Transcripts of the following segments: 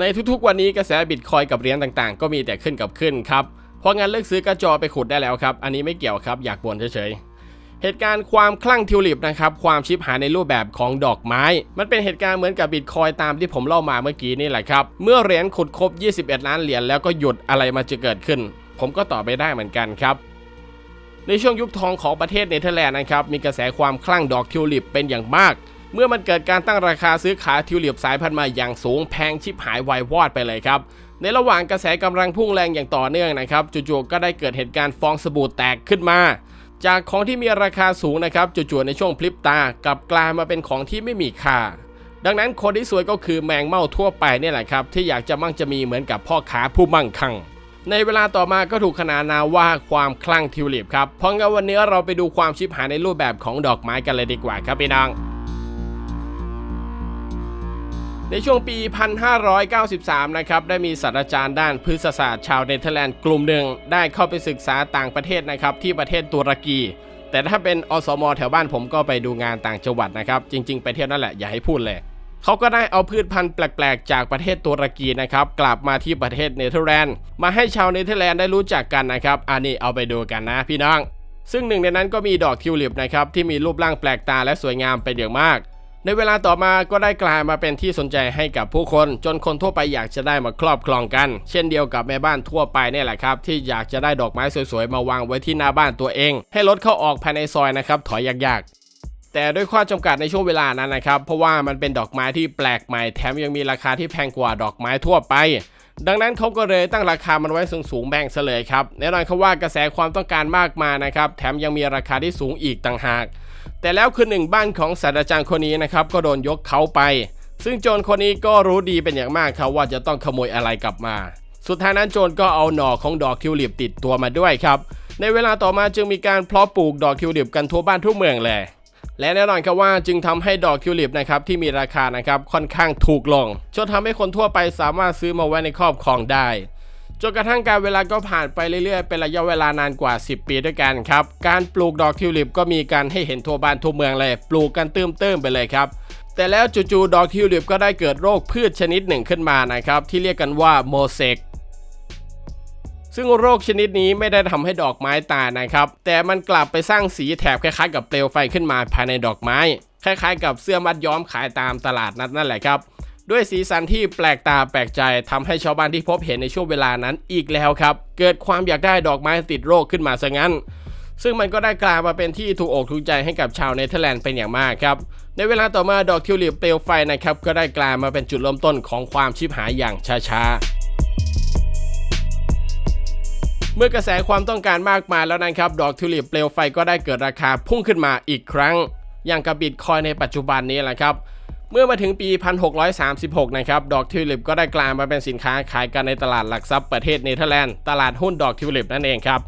ในทุกๆวันนี้กระแสบิตคอยกับเหรียญต่างๆ ก็มีแต่ขึ้นกับขึ้นครับ เพราะงั้นเลิกซื้อกระจอไปขุดได้แล้วครับ อันนี้ไม่เกี่ยวครับ อยากบ่นเฉยๆ เหตุการณ์ความคลั่งทิวลิปนะครับ ความชิบหายในรูปแบบของดอกไม้ มันเป็นเหตุการณ์เหมือนกับบิตคอยตามที่ผมเล่ามาเมื่อกี้นี่แหละครับ เมื่อเหรียญขุดครบ 21 ล้านเหรียญแล้วก็หยุดอะไรมาจะเกิดขึ้น ผมก็ตอบไปได้เหมือนกันครับในช่วงยุคทองของประเทศเนเธอร์แลนด์นะครับมีกระแสความคลั่งดอกทิวลิปเป็นอย่างมาก เมื่อมันเกิดการตั้งราคาซื้อขายทิวลิปสายพันธุ์ใหม่อย่างสูงแพงชิบหายวายวอดไปเลยครับในระหว่างกระแสกำลังพุ่งแรงอย่างต่อเนื่องนะครับจู่ๆก็ได้เกิดเหตุการณ์ฟองสบู่แตกขึ้นมา จากของที่มีราคาสูงนะครับจู่ๆในช่วงพลิบตากลับกลายมาเป็นของที่ไม่มีค่า ดังนั้นคนที่สวยก็คือแมงเม่าทั่วไปเนี่ยแหละครับที่อยากจะมั่งจะมีเหมือนกับพ่อค้าผู้มั่งคั่งในเวลาต่อมาก็ถูกขนานนามว่าความคลั่งทิวลิปครับเพราะงั้นวันนี้เราไปดูความชิบหายในรูปแบบของดอกไม้กันเลยดีกว่าครับพี่น้อง ในช่วงปี 1593 นะครับ ได้มีศาสตราจารย์ด้านพฤกษศาสตร์ชาวเนเธอร์แลนด์กลุ่มหนึ่ง ได้เข้าไปศึกษาต่างประเทศนะครับ ที่ประเทศตุรกี แต่ถ้าเป็นอสม แถวบ้านผมก็ไปดูงานต่างจังหวัดนะครับ จริง ๆ ไปเที่ยวนั่นแหละ อย่าให้พูดเลย เขาก็ได้เอาพืชพันธุ์แปลกๆ จากประเทศตุรกีนะครับ กลับมาที่ประเทศเนเธอร์แลนด์ มาให้ชาวเนเธอร์แลนด์ได้รู้จักกันนะครับ อันนี้เอาไปดูกันนะพี่น้อง ซึ่งหนึ่งในนั้นก็มีดอกทิวลิปนะครับที่มีรูปร่างแปลกตาและสวยงามเป็นอย่างมาก ในเวลาต่อมาก็ได้กลายมาเป็นที่สนใจให้กับผู้คน จนคนทั่วไปอยากจะได้มาครอบครองกัน เช่นเดียวกับแม่บ้านทั่วไปเนี่ยแหละครับ ที่อยากจะได้ดอกไม้สวยๆ มาวางไว้ที่หน้าบ้านตัวเอง ให้รถเข้าออกภายในซอยนะครับถอยยากๆแต่ด้วยข้อจำกัดในช่วงเวลานั้นนะครับ เพราะว่ามันเป็นดอกไม้ที่แปลกใหม่แถมยังมีราคาที่แพงกว่าดอกไม้ทั่วไป ดังนั้นเขาก็เลยตั้งราคามันไว้สูงๆแบ่งเสลยครับแน่นอนเขาว่ากระแสความต้องการมากมานะครับ แถมยังมีราคาที่สูงอีกต่างหาก แต่แล้วคือหนึ่งบ้านของศาสตราจารย์คนนี้นะครับก็โดนยกเขาไป ซึ่งโจรคนนี้ก็รู้ดีเป็นอย่างมากครับว่าจะต้องขโมยอะไรกลับมา สุดท้ายนั้นโจรก็เอาหน่อของดอกทิวลิปติดตัวมาด้วยครับ ในเวลาต่อมาจึงมีการเพาะปลูกดอกทิวลิปกันทั่วบ้านทั่วเมืองเลยและแน่นอนครับว่าจึงทำให้ดอกทิวลิปนะครับที่มีราคานะครับค่อนข้างถูกลงจนทำให้คนทั่วไปสามารถซื้อมาไว้ในครอบครองได้ จนกระทั่งการเวลาก็ผ่านไปเรื่อยๆ เป็นระยะเวลานานกว่า 10 ปีด้วยกันครับ การปลูกดอกทิวลิปก็มีการให้เห็นทั่วบ้านทั่วเมืองเลย ปลูกกันเติมเติมๆไปเลยครับ แต่แล้วจู่ๆดอกทิวลิปก็ได้เกิดโรคพืชชนิดหนึ่งขึ้นมานะครับ ที่เรียกกันว่าโมเสกซึ่งโรคชนิดนี้ไม่ได้ทำให้ดอกไม้ตายนะครับ แต่มันกลับไปสร้างสีแถบคล้ายๆ กับเปลวไฟขึ้นมาภายในดอกไม้ คล้ายๆ กับเสื้อมัดย้อมขายตามตลาดนัดนั่นแหละครับ ด้วยสีสันที่แปลกตาแปลกใจทำให้ชาวบ้านที่พบเห็นในช่วงเวลานั้นอีกแล้วครับ เกิดความอยากได้ดอกไม้ติดโรคขึ้นมาซะงั้น ซึ่งมันก็ได้กลายมาเป็นที่ถูกอกถูกใจให้กับชาวเนเธอร์แลนด์เป็นอย่างมากครับ ในเวลาต่อมาดอกทิวลิปเปลวไฟนะครับก็ได้กลายมาเป็นจุดเริ่มต้นของความชิบหายอย่างช้าๆเมื่อกระแสความต้องการมากมายแล้วนะครับ ดอกทิวลิปเปลวไฟก็ได้เกิดราคาพุ่งขึ้นมาอีกครั้ง อย่างกับบิตคอยในปัจจุบันนี้แหละครับ เมื่อมาถึงปี 1636 นะครับ ดอกทิวลิปก็ได้กลายมาเป็นสินค้าขายกันในตลาดหลักทรัพย์ประเทศเนเธอร์แลนด์ ตลาดหุ้นดอกทิวลิปนั่นเองครับ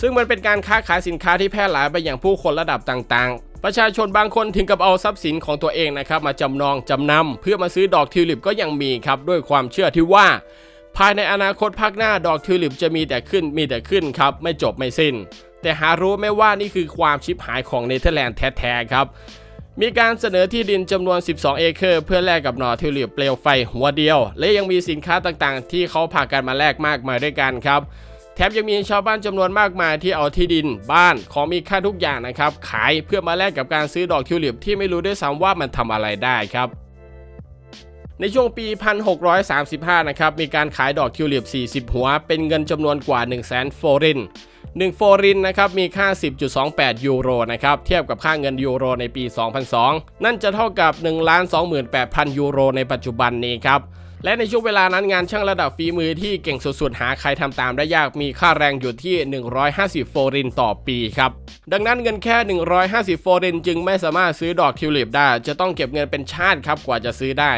ซึ่งมันเป็นการค้าขายสินค้าที่แพร่หลายไปอย่างผู้คนระดับต่างๆ ประชาชนบางคนถึงกับเอาทรัพย์สินของตัวเองนะครับมาจำนองจำนำเพื่อมาซื้อดอกทิวลิปก็ยังมีครับด้วยความเชื่อที่ว่า ภายในอนาคตภาคหน้าดอกทิวลิปจะมีแต่ขึ้นมีแต่ขึ้นครับไม่จบไม่สิ้น แต่หารู้ไหมว่านี่คือความชิบหายของเนเธอร์แลนด์แท้ๆครับ มีการเสนอที่ดินจำนวน 12 เอเคอร์ เพื่อแลกกับหน่อทิวลิปเปลวไฟหัวเดียว และยังมีสินค้าต่างๆ ที่เขาพากันมาแลกมากมายด้วยกันครับแถมยังมีชาวบ้านจำนวนมากมายที่เอาที่ดินบ้านของมีค่าทุกอย่างนะครับ ขายเพื่อมาแลกกับการซื้อดอกทิวลิปที่ไม่รู้ด้วยซ้ำว่ามันทำอะไรได้ครับ ในช่วงปี 1635 นะครับ มีการขายดอกทิวลิป 40 หัว เป็นเงินจำนวนกว่า 1 0 0 0 0แสนโฟริน1โฟรินนะครับมีค่า 10.28 ยูโรนะครับเทียบกับค่าเงินยูโรในปี 2002 นั่นจะเท่ากับ 1 28,000 ยูโรในปัจจุบันนี้ครับ และในช่วงเวลานั้นงานช่างระดับฝีมือที่เก่งสุดๆ หาใครทำตามได้ยากมีค่าแรงอยู่ที่ 150 โฟรินต่อปีครับ ดังนั้นเงินแค่ 150 โฟรินจึงไม่สามารถซื้อดอกทิวลิปได้ จะต้องเก็บเงินเป็นชาติครับกว่าจะซื้อได้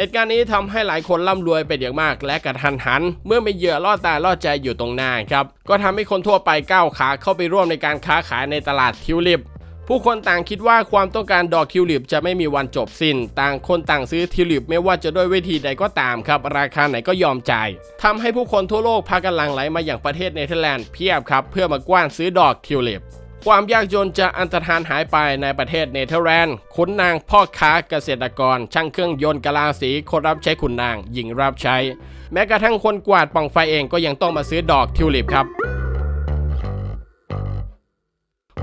เหตุการณ์นี้ทำให้หลายคนร่ำรวยเป็นอย่างมาก และกระทันหัน เมื่อมีเหยื่อล่อตาล่อใจอยู่ตรงหน้าครับ ก็ทำให้คนทั่วไปก้าวขาเข้าไปร่วมในการค้าขายในตลาดทิวลิปผู้คนต่างคิดว่าความต้องการดอกทิวลิปจะไม่มีวันจบสิ้น ต่างคนต่างซื้อทิวลิปไม่ว่าจะด้วยวิธีใดก็ตามครับ ราคาไหนก็ยอมจ่ายทำให้ผู้คนทั่วโลกพากันหลั่งไหลมาอย่างประเทศเนเธอร์แลนด์เพียบครับ เพื่อมากว้านซื้อดอกทิวลิป ความยากจนจะอันตรธานหายไปในประเทศเนเธอร์แลนด์ขุนนางพ่อค้าเกษตรกร ช่างเครื่องยนต์กะลาสีคนรับใช้ขุนนางหญิงรับใช้ แม้กระทั่งคนกวาดป่องไฟเองก็ยังต้องมาซื้อดอกทิวลิปครับ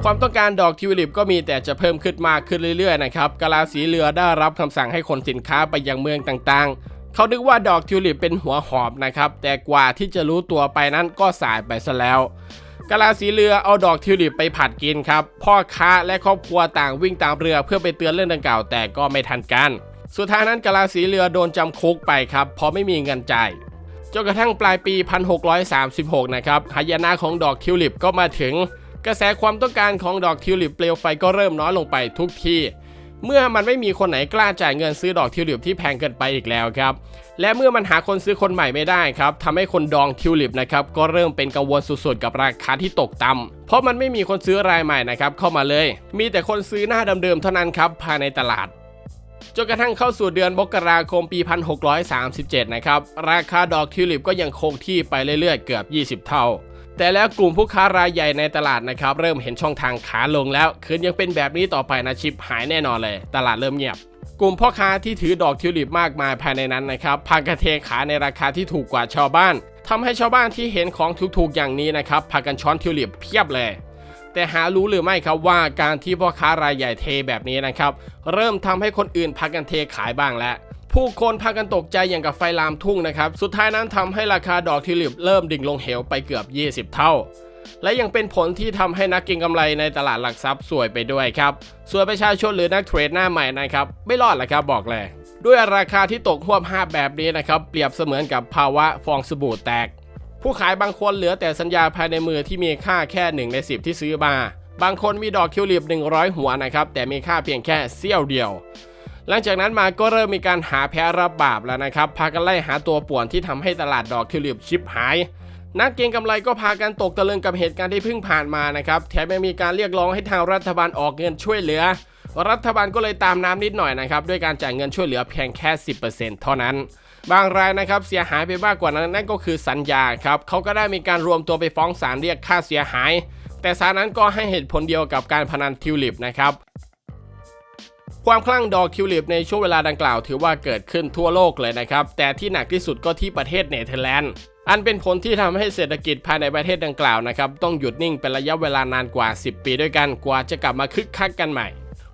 ความต้องการดอกทิวลิปก็มีแต่จะเพิ่มขึ้นมากขึ้นเรื่อยๆนะครับกะลาสีเรือได้รับคำสั่งให้ขนสินค้าไปยังเมืองต่างๆ เขานึกว่าดอกทิวลิปเป็นหัวหอมนะครับ แต่กว่าที่จะรู้ตัวไปนั้นก็สายไปซะแล้ว กะลาสีเรือเอาดอกทิวลิปไปผัดกินครับ พ่อค้าและครอบครัวต่างวิ่งตามเรือเพื่อไปเตือนเรื่องดังกล่าวแต่ก็ไม่ทันกัน สุดท้ายนั้นกะลาสีเรือโดนจำคุกไปครับเพราะไม่มีเงินจ่ายจนกระทั่งปลายปี 1636 นะครับหายนะของดอกทิวลิปก็มาถึง กระแสความต้องการของดอกทิวลิปเปลวไฟก็เริ่มน้อยลงไปทุกที่ เมื่อมันไม่มีคนไหนกล้าจ่ายเงินซื้อดอกทิวลิปที่แพงเกินไปอีกแล้วครับ และเมื่อมันหาคนซื้อคนใหม่ไม่ได้ครับทำให้คนดองทิวลิปนะครับก็เริ่มเป็นกังวลสุดๆกับราคาที่ตกต่ำเพราะมันไม่มีคนซื้อรายใหม่นะครับเข้ามาเลย มีแต่คนซื้อหน้าเดิมๆเท่านั้นครับภายในตลาดจนกระทั่งเข้าสู่เดือนมกราคมปี 1637 นะครับ ราคาดอกทิวลิปก็ยังคงที่ไปเรื่อยๆ เกือบ 20 เท่า แต่แล้วกลุ่มผู้ค้ารายใหญ่ในตลาดนะครับเริ่มเห็นช่องทางขาลงแล้วคืนยังเป็นแบบนี้ต่อไปนะชิปหายแน่นอนเลย ตลาดเริ่มเงียบกลุ่มพ่อค้าที่ถือดอกทิวลิปมากมายภายในนั้นนะครับพากันเทขายในราคาที่ถูกกว่าชาวบ้านทำให้ชาวบ้านที่เห็นของถูกๆอย่างนี้นะครับพากันช้อนทิวลิปเพียบเลย แต่หารู้หรือไม่ครับว่าการที่พ่อค้ารายใหญ่เทแบบนี้นะครับ เริ่มทำให้คนอื่นพากันเทขายบ้างแล้ว ผู้คนพากันตกใจอย่างกับไฟลามทุ่งนะครับ สุดท้ายนั้นทำให้ราคาดอกทิวลิปเริ่มดิ่งลงเหวไปเกือบ 20 เท่า และยังเป็นผลที่ทำให้นักเก็งกำไรในตลาดหลักทรัพย์สวยไปด้วยครับ ส่วนประชาชนหรือนักเทรดหน้าใหม่นะครับ ไม่รอดแหละครับบอกเลย ด้วยราคาที่ตกหวบห้าแบบนี้นะครับ เปรียบเสมือนกับภาวะฟองสบู่แตก ผู้ขายบางคนเหลือแต่สัญญาภายในมือที่มีค่าแค่1ใน10 ที่ซื้อมา บางคนมีดอกคิวลิป100 หัวนะครับแต่มีค่าเพียงแค่เสี้ยวเดียว หลังจากนั้นมาก็เริ่มมีการหาแพ้รับบาปแล้วนะครับ พากันไล่หาตัวป่วนที่ทำให้ตลาดดอกทิวลิปชิปหาย นักเก็งกำไรก็พากันตกตะลึงกับเหตุการณ์ที่เพิ่งผ่านมานะครับ แถมยังมีการเรียกร้องให้ทางรัฐบาลออกเงินช่วยเหลือ รัฐบาลก็เลยตามน้ำนิดหน่อยนะครับ ด้วยการจ่ายเงินช่วยเหลือเพียงแค่ 10%เท่านั้นบางรายนะครับเสียหายไปมากกว่านั้นนั่นก็คือสัญญาครับเขาก็ได้มีการรวมตัวไปฟ้องศาลเรียกค่าเสียหาย แต่ศาลนั้นก็ให้เหตุผลเดียวกับการพนันทิวลิปนะครับ ความคลั่งดอกทิวลิปในช่วงเวลาดังกล่าวถือว่าเกิดขึ้นทั่วโลกเลยนะครับ แต่ที่หนักที่สุดก็ที่ประเทศเนเธอร์แลนด์ อันเป็นผลที่ทำให้เศรษฐกิจภายในประเทศดังกล่าวนะครับ ต้องหยุดนิ่งเป็นระยะเวลานานกว่า 10 ปีด้วยกันกว่าจะกลับมาคึกคักกันใหม่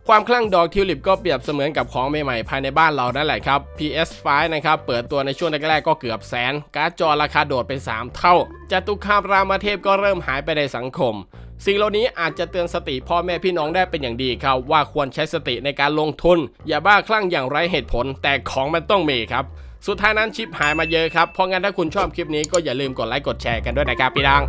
ความคลั่งดอกทิวลิปก็เปรียบเสมือนกับของใหม่ๆภายในบ้านเรานั่นแหละครับ PS5 นะครับเปิดตัวในช่วงแรกๆก็เกือบแสน การ์ดจอราคาโดดไป3เท่าจตุคามรามเทพก็เริ่มหายไปในสังคม สิ่งเหล่านี้อาจจะเตือนสติพ่อแม่พี่น้องได้เป็นอย่างดีครับว่าควรใช้สติในการลงทุน อย่าบ้าคลั่งอย่างไร้เหตุผล แต่ของมันต้องมีครับ สุดท้ายนั้นชิปหายมาเยอะครับเพราะงั้นถ้าคุณชอบคลิปนี้ก็อย่าลืมกดไลค์กดแชร์กันด้วยนะครับพี่ดัง